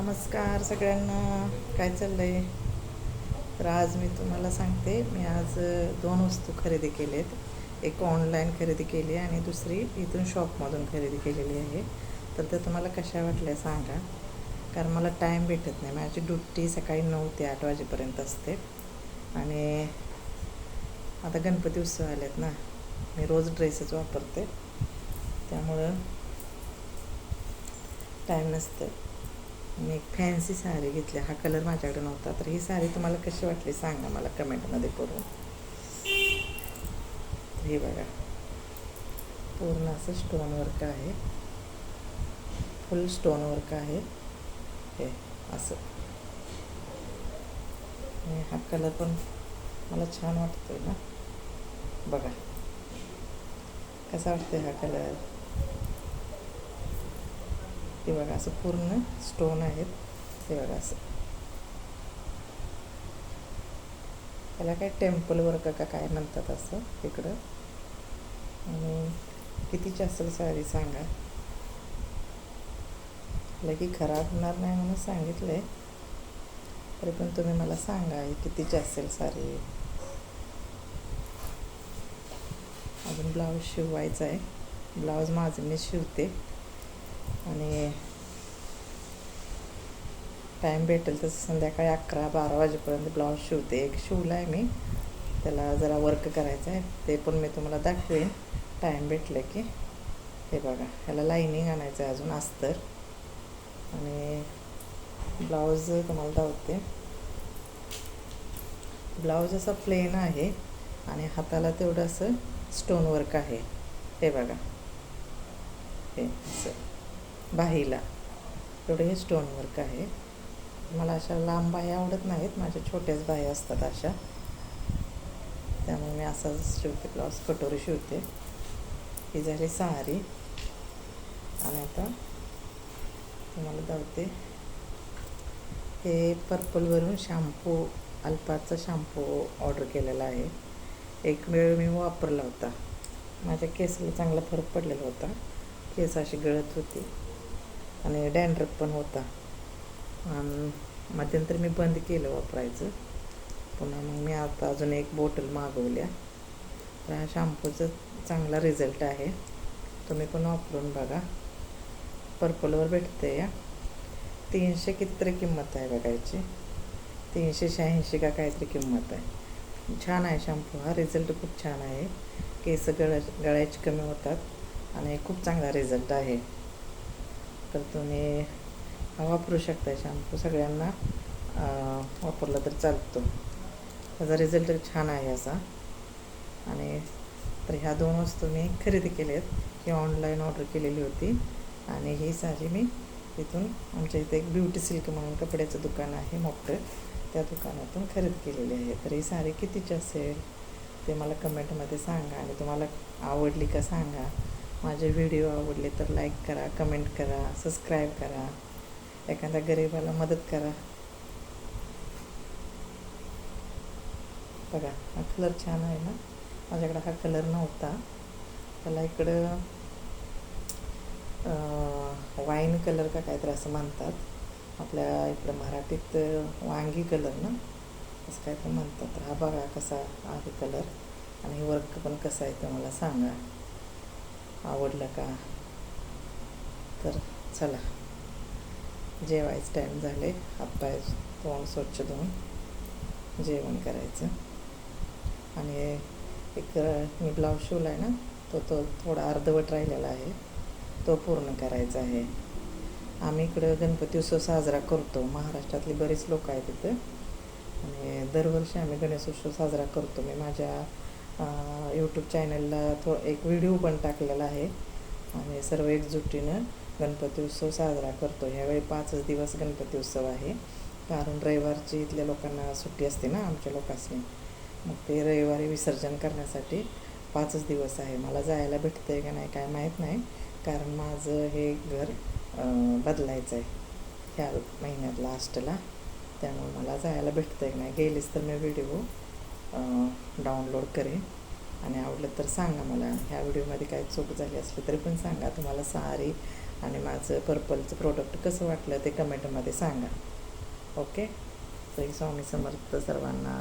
नमस्कार सगळ्यांना. काय चाललं आहे तर आज मी तुम्हाला सांगते मी आज दोन वस्तू खरेदी केलेत. एक ऑनलाईन खरेदी केली आहे आणि दुसरी इथून शॉपमधून खरेदी केलेली आहे. तर त्या तुम्हाला कशा वाटल्या सांगा. कारण मला टाईम भेटत नाही. माझी ड्युटी सकाळी नऊ ते आठ वाजेपर्यंत असते. आणि आता गणपती उत्सव आलेत ना. मी रोज ड्रेसेस वापरते. त्यामुळं टाईम नसतं. मी एक फॅन्सी साडी घेतली. हा कलर माझ्याकडे नव्हता. तर ही साडी तुम्हाला कशी वाटली सांगा मला कमेंटमध्ये करून. हे बघा. पूर्ण असं स्टोन वर्क आहे. फुल स्टोन वर्क आहे. हे असं. आणि हा कलर पण मला छान वाटतोय ना. बघा. कसा वाटतोय हा कलर हे बघा असं पूर्ण स्टोन आहेत. हे बघा असं. त्याला काय टेम्पल वर्क का काय म्हणतात असं इकडं. आणि कितीची असेल साडी सांगा. की खराब होणार नाही म्हणून सांगितलं आहे तरी पण तुम्ही मला सांगा ही कितीची असेल साडी अजून ब्लाऊज शिवायचा आहे. ब्लाऊज माझं मी शिवते. आणि टाईम भेटेल तसं संध्याकाळी अकरा बारा वाजेपर्यंत ब्लाऊज शिवते. एक शिवला आहे मी. त्याला जरा वर्क करायचं आहे ते पण मी तुम्हाला दाखवेन. टाईम भेटलं की. हे बघा ह्याला लाईनिंग आणायचं आहे अजून अस्तर. आणि ब्लाऊज तुम्हाला दावते ब्लाऊज असा प्लेन आहे. आणि हाताला तेवढं असं स्टोन वर्क आहे. हे बघा. हे असं. बाहीला. एवढं हे स्टोन वर्क आहे. मला अशा लांब बाह्या आवडत नाहीत. माझ्या छोट्याच बाह्या असतात अशा. त्यामुळे मी असाच शिवते ब्लाऊज कटोरी शिवते. ही झाली सहारी आणि आता तुम्हाला दावते हे पर्पलवरून शॅम्पू अल्पाचा शॅम्पू ऑर्डर केलेला आहे. एक वेळ मी वापरला होता. माझ्या केसाला चांगला फरक पडलेला होता. केस अशी गळत होती. आणि डॅन्ड्रफ पण होता. आणि मध्यंतरी मी बंद केलं वापरायचं. पुन्हा मग मी आता अजून एक बॉटल मागवल्या. तर हा शॅम्पूचा चांगला रिझल्ट आहे. तुम्ही पण वापरून बघा. पर्पलवर भेटते या. तीनशे कितीतरी किंमत आहे बघायची. तीनशे शहाऐंशी का काहीतरी किंमत आहे. छान आहे शॅम्पू. हा रिझल्ट खूप छान आहे. केस गळ गळायचे कमी होतात. आणि खूप चांगला रिझल्ट आहे. तर तुम्ही वापरू शकता शॅम्पू सगळ्यांना. वापरला तर चालतो. त्याचा रिझल्ट तर छान आहे असा आणि तर ह्या दोन वस्तू मी खरेदी केल्या आहेत ही ऑनलाईन ऑर्डर केलेली होती. आणि ही साडी मी इथून आमच्या इथे एक ब्युटी सिल्क म्हणून कपड्याचं दुकान आहे मोठं. त्या दुकानातून खरेदी केलेली आहे. तर ही साडी कितीची असेल? ते मला कमेंटमध्ये सांगा आणि तुम्हाला आवडली का सांगा. माझे व्हिडिओ आवडले तर लाईक करा कमेंट करा सबस्क्राईब करा. एखाद्या गरिबाला मदत करा. बघा हा कलर छान आहे ना? माझ्याकडे हा कलर नव्हता. त्याला इकडं वाईन कलर का काहीतरी असं म्हणतात. आपल्या इकडं मराठीत वांगी कलर ना? असं काहीतरी म्हणतात. हा बघा कसा आहे कलर आणि वर्क पण कसं आहे ते मला सांगा. आवडलं का? तर चला. जेवायचं टाईम झाले. हातपाय तोंड स्वच्छ धुवून जेवण करायचं. आणि एक मी ब्लाऊज शिवला आहे ना तो तो थोडा अर्धवट राहिलेला आहे. तो पूर्ण करायचा आहे. आम्ही इकडं गणपती उत्सव साजरा करतो. महाराष्ट्रातली बरीच लोक आहेत तिथं आणि दरवर्षी आम्ही गणेश उत्सव साजरा करतो. मी माझ्या यूट्यूब चॅनलला थो एक व्हिडिओ पण टाकलेला आहे. आणि सर्व एकजुटीनं गणपती उत्सव साजरा करतो. ह्यावेळी पाचच दिवस गणपती उत्सव आहे. कारण रविवारची इथल्या लोकांना सुट्टी असते ना आमच्या लोकांनी मग ते रविवारी विसर्जन करण्यासाठी पाचच दिवस आहे. मला जायला भेटतं आहे का नाही काय माहीत नाही. कारण माझं हे घर बदलायचं आहे. ह्या महिन्यात लास्टला त्यामुळे मला जायला भेटतं आहे नाही. गेलीच तर मी व्हिडिओ डाउनलोड करेन. आणि आवडलं तर सांगा मला. ह्या व्हिडिओमध्ये काय चूक झाली असली तरी पण सांगा. तुम्हाला सारी आणि माझं पर्पलचं प्रोडक्ट कसं वाटलं ते कमेंटमध्ये सांगा. ओके तरी स्वामी समर्थ सर्वांना.